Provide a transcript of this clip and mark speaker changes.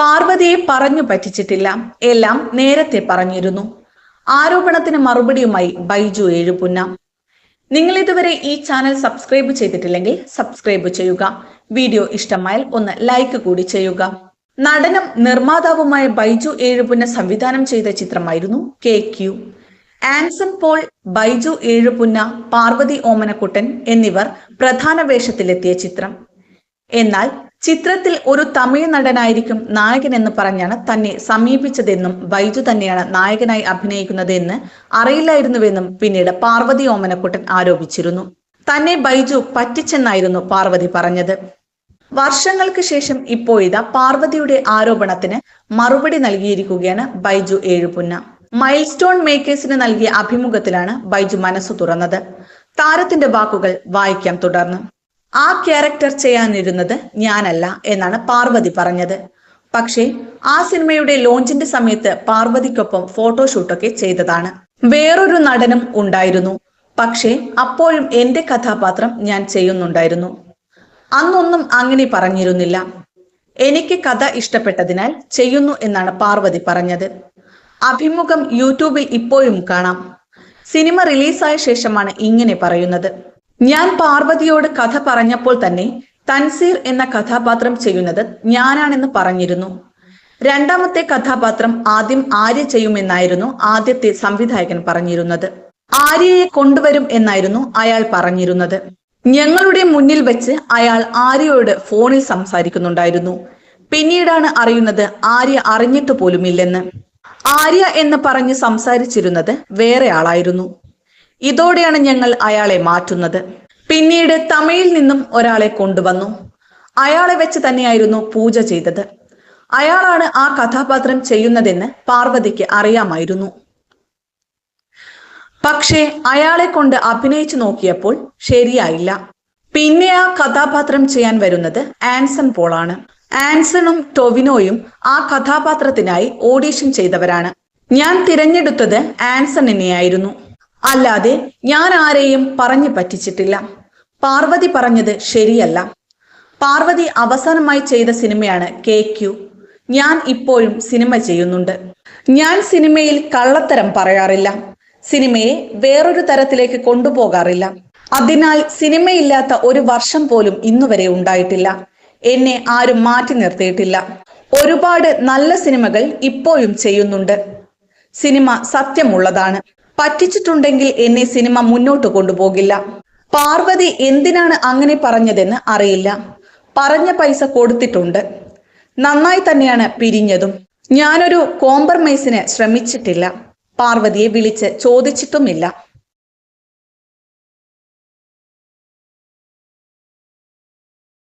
Speaker 1: പാർവതിയെ പറഞ്ഞു പറ്റിച്ചിട്ടില്ല. എല്ലാം നേരത്തെ പറഞ്ഞിരുന്നു. ആരോപണത്തിന് മറുപടിയുമായി ബൈജു ഏഴുപുന്ന. നിങ്ങൾ ഇതുവരെ ഈ ചാനൽ സബ്സ്ക്രൈബ് ചെയ്തിട്ടില്ലെങ്കിൽ സബ്സ്ക്രൈബ് ചെയ്യുക. വീഡിയോ ഇഷ്ടമായാൽ ഒന്ന് ലൈക്ക് കൂടി ചെയ്യുക. നടനും നിർമ്മാതാവുമായ ബൈജു ഏഴുപുന്ന സംവിധാനം ചെയ്ത ചിത്രമായിരുന്നു കെ ക്യു. ആൻസൺ പോൾ ബൈജു ഏഴുപുന്ന പാർവതി ഓമനക്കുട്ടൻ എന്നിവർ പ്രധാന വേഷത്തിലെത്തിയ ചിത്രം. എന്നാൽ ചിത്രത്തിൽ ഒരു തമിഴ് നടനായിരിക്കും നായകൻ എന്ന് പറഞ്ഞാണ് തന്നെ സമീപിച്ചതെന്നും ബൈജു തന്നെയാണ് നായകനായി അഭിനയിക്കുന്നതെന്ന് അറിയില്ലായിരുന്നുവെന്നും പിന്നീട് പാർവതി ഓമനക്കുട്ടൻ ആരോപിച്ചിരുന്നു. തന്നെ ബൈജു പറ്റിച്ചെന്നായിരുന്നു പാർവതി പറഞ്ഞത്. വർഷങ്ങൾക്ക് ശേഷം ഇപ്പോഴിതാ പാർവതിയുടെ ആരോപണത്തിന് മറുപടി നൽകിയിരിക്കുകയാണ് ബൈജു ഏഴുപുന്ന. മൈൽ സ്റ്റോൺ മേക്കേഴ്സിന് നൽകിയ അഭിമുഖത്തിലാണ് ബൈജു മനസ്സു തുറന്നത്. താരത്തിന്റെ വാക്കുകൾ വായിക്കാം തുടർന്ന്. ആ ക്യാരക്ടർ ചെയ്യാനിരുന്നത് ഞാനല്ല എന്നാണ് പാർവതി പറഞ്ഞത്. പക്ഷേ ആ സിനിമയുടെ ലോഞ്ചിന്റെ സമയത്ത് പാർവതിക്കൊപ്പം ഫോട്ടോഷൂട്ടൊക്കെ ചെയ്തതാണ്. വേറൊരു നടനും ഉണ്ടായിരുന്നു. പക്ഷേ അപ്പോഴും എന്റെ കഥാപാത്രം ഞാൻ ചെയ്യുന്നുണ്ടായിരുന്നു. അന്നൊന്നും അങ്ങനെ പറഞ്ഞിരുന്നില്ല. എനിക്ക് കഥ ഇഷ്ടപ്പെട്ടതിനാൽ ചെയ്യുന്നു എന്നാണ് പാർവതി പറഞ്ഞത്. അഭിമുഖം യൂട്യൂബിൽ ഇപ്പോഴും കാണാം. സിനിമ റിലീസായ ശേഷമാണ് ഇങ്ങനെ പറയുന്നത്. ഞാൻ പാർവതിയോട് കഥ പറഞ്ഞപ്പോൾ തന്നെ തൻസീർ എന്ന കഥാപാത്രം ചെയ്യുന്നത് ഞാനാണെന്ന് പറഞ്ഞിരുന്നു. രണ്ടാമത്തെ കഥാപാത്രം ആദ്യം ആര്യ ചെയ്യുമെന്നായിരുന്നു ആദ്യത്തെ സംവിധായകൻ പറഞ്ഞിരുന്നത്. ആര്യയെ കൊണ്ടുവരും എന്നായിരുന്നു അയാൾ പറഞ്ഞിരുന്നത്. ഞങ്ങളുടെ മുന്നിൽ വെച്ച് അയാൾ ആര്യയോട് ഫോണിൽ സംസാരിക്കുന്നുണ്ടായിരുന്നു. പിന്നീടാണ് അറിയുന്നത് ആര്യ അറിഞ്ഞിട്ട് പോലുമില്ലെന്ന്. ആര്യ എന്ന് പറഞ്ഞ് സംസാരിച്ചിരുന്നത് വേറെ ആളായിരുന്നു. ഇതോടെയാണ് ഞങ്ങൾ അയാളെ മാറ്റുന്നത്. പിന്നീട് തമിഴിൽ നിന്നും ഒരാളെ കൊണ്ടുവന്നു. അയാളെ വെച്ച് തന്നെയായിരുന്നു പൂജ ചെയ്തത്. അയാളാണ് ആ കഥാപാത്രം ചെയ്യുന്നതെന്ന് പാർവതിക്ക് അറിയാമായിരുന്നു. പക്ഷേ അയാളെ കൊണ്ട് അഭിനയിച്ചു നോക്കിയപ്പോൾ ശരിയായില്ല. പിന്നെ ആ കഥാപാത്രം ചെയ്യാൻ വരുന്നത് ആൻസൺ പോളാണ്. ആൻസണും ടൊവിനോയും ആ കഥാപാത്രത്തിനായി ഓഡീഷൻ ചെയ്തവരാണ്. ഞാൻ തിരഞ്ഞെടുത്തത് ആൻസണിനെയായിരുന്നു. അല്ലാതെ ഞാൻ ആരെയും പറഞ്ഞു പറ്റിച്ചിട്ടില്ല. പാർവതി പറഞ്ഞത് ശരിയല്ല. പാർവതി അവസാനമായി ചെയ്ത സിനിമയാണ് കെ ക്യു. ഞാൻ ഇപ്പോഴും സിനിമ ചെയ്യുന്നുണ്ട്. ഞാൻ സിനിമയിൽ കള്ളത്തരം പറയാറില്ല. സിനിമയെ വേറൊരു തരത്തിലേക്ക് കൊണ്ടുപോകാറില്ല. അതിനാൽ സിനിമയില്ലാത്ത ഒരു വർഷം പോലും ഇന്നുവരെ ഉണ്ടായിട്ടില്ല. എന്നെ ആരും മാറ്റി നിർത്തിയിട്ടില്ല. ഒരുപാട് നല്ല സിനിമകൾ ഇപ്പോഴും ചെയ്യുന്നുണ്ട്. സിനിമ സത്യമുള്ളതാണ്. പറ്റിച്ചിട്ടുണ്ടെങ്കിൽ എന്നെ സിനിമ മുന്നോട്ട് കൊണ്ടുപോകില്ല. പാർവതി എന്തിനാണ് അങ്ങനെ പറഞ്ഞതെന്ന് അറിയില്ല. പറഞ്ഞ പൈസ കൊടുത്തിട്ടുണ്ട്. നന്നായി തന്നെയാണ് പിരിഞ്ഞതും. ഞാനൊരു കോംപ്രമൈസിന് ശ്രമിച്ചിട്ടില്ല. പാർവതിയെ വിളിച്ച് ചോദിച്ചിട്ടുമില്ല.